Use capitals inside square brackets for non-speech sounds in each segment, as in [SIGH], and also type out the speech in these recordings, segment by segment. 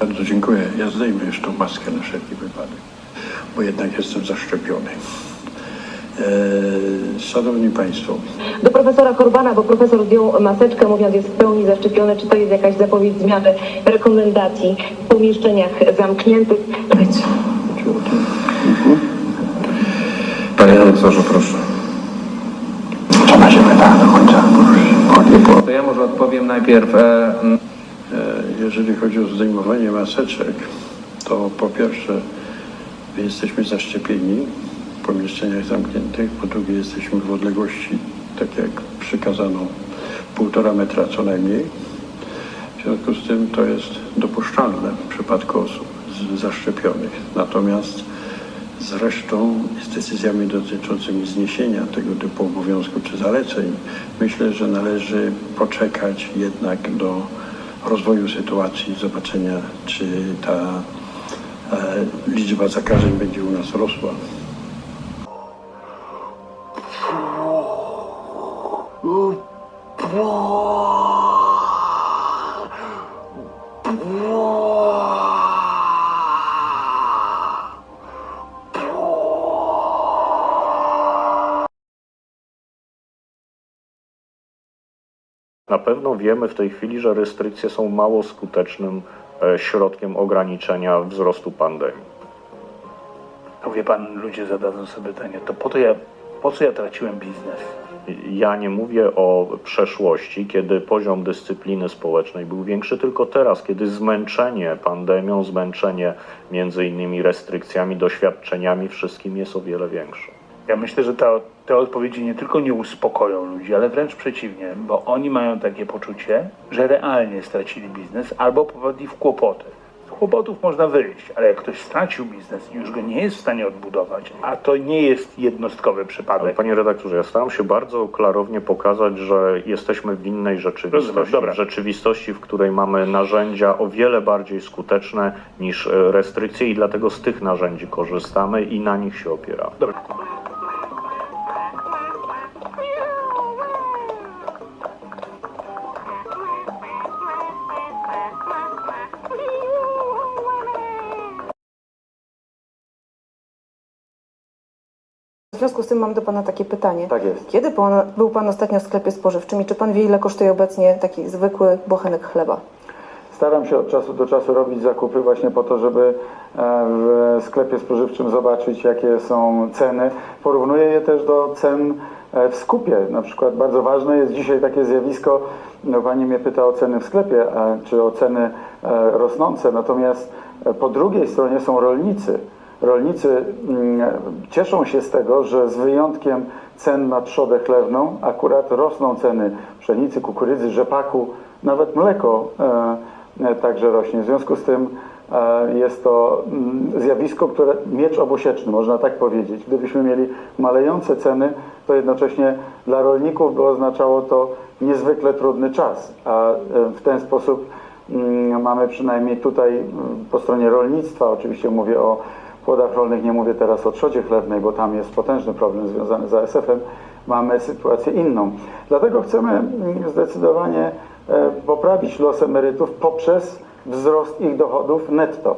Bardzo dziękuję. Ja zdejmę jeszcze tą maskę na wszelki wypadek, bo jednak jestem zaszczepiony. Eee, szanowni Państwo, Do profesora Korbana, bo profesor zdjął maseczkę, mówiąc jest w pełni zaszczepiony. Czy to jest jakaś zapowiedź zmiany rekomendacji w pomieszczeniach zamkniętych? Panie profesorze, proszę. ona się pyta do końca. To ja może odpowiem najpierw. E, Jeżeli chodzi o zdejmowanie maseczek, to po pierwsze my jesteśmy zaszczepieni w pomieszczeniach zamkniętych, po drugie jesteśmy w odległości, tak jak przykazano, półtora metra co najmniej. W związku z tym to jest dopuszczalne w przypadku osób zaszczepionych. Natomiast z resztą i z decyzjami dotyczącymi zniesienia tego typu obowiązku czy zaleceń, myślę, że należy poczekać jednak do rozwoju sytuacji, zobaczenia, czy ta e, liczba zakażeń będzie u nas rosła. Na pewno wiemy w tej chwili, że restrykcje są mało skutecznym e, środkiem ograniczenia wzrostu pandemii. To wie pan, ludzie zadadzą sobie pytanie, to po, to ja, po co ja traciłem biznes? Ja nie mówię o przeszłości, kiedy poziom dyscypliny społecznej był większy, tylko teraz, kiedy zmęczenie pandemią, zmęczenie między innymi restrykcjami, doświadczeniami wszystkim jest o wiele większe. Ja myślę, że ta, te odpowiedzi nie tylko nie uspokoją ludzi, ale wręcz przeciwnie, bo oni mają takie poczucie, że realnie stracili biznes albo popadli w kłopoty. Z kłopotów można wyjść, ale jak ktoś stracił biznes i już go nie jest w stanie odbudować, a to nie jest jednostkowy Ale przypadek. panie redaktorze, ja staram się bardzo klarownie pokazać, że jesteśmy w innej rzeczywistości. Rozumiem, dobra. Rzeczywistości, w której mamy narzędzia o wiele bardziej skuteczne niż e, restrykcje i dlatego z tych narzędzi korzystamy i na nich się opieramy. Dobra. W związku z tym mam do Pana takie pytanie. Tak jest. Kiedy pan, był Pan ostatnio w sklepie spożywczym i czy Pan wie, ile kosztuje obecnie taki zwykły bochenek chleba? Staram się od czasu do czasu robić zakupy właśnie po to, żeby e, w sklepie spożywczym zobaczyć, jakie są ceny. Porównuję je też do cen e, w skupie. Na przykład bardzo ważne jest dzisiaj takie zjawisko, no Pani mnie pyta o ceny w sklepie, czy o ceny e, rosnące, natomiast po drugiej stronie są rolnicy. Rolnicy mm, cieszą się z tego, że z wyjątkiem cen na trzodę chlewną akurat rosną ceny pszenicy, kukurydzy, rzepaku, nawet mleko e, e, także rośnie. W związku z tym e, jest to mm, zjawisko, które miecz obosieczny, można tak powiedzieć. Gdybyśmy mieli malejące ceny, to jednocześnie dla rolników by oznaczało to niezwykle trudny czas, a w ten sposób mm, mamy przynajmniej tutaj po stronie rolnictwa, oczywiście mówię o płodach rolnych, nie mówię teraz o trzodzie chlewnej, bo tam jest potężny problem związany z ASF-em, mamy sytuację inną. Dlatego chcemy mm, zdecydowanie e, poprawić los emerytów poprzez wzrost ich dochodów netto,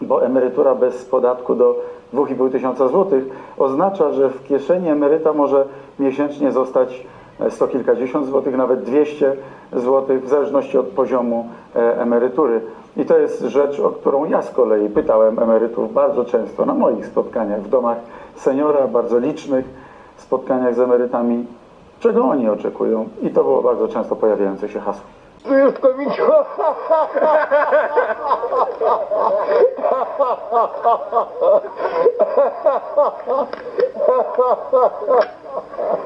bo emerytura bez podatku do 2,5 tysiąca złotych oznacza, że w kieszeni emeryta może miesięcznie zostać sto kilkadziesiąt złotych, nawet 200 złotych, w zależności od poziomu e, emerytury. I to jest rzecz, o którą ja z kolei pytałem emerytów bardzo często na moich spotkaniach w domach seniora, bardzo licznych spotkaniach z emerytami, czego oni oczekują. I to było bardzo często pojawiające się hasło. [LAUGHS]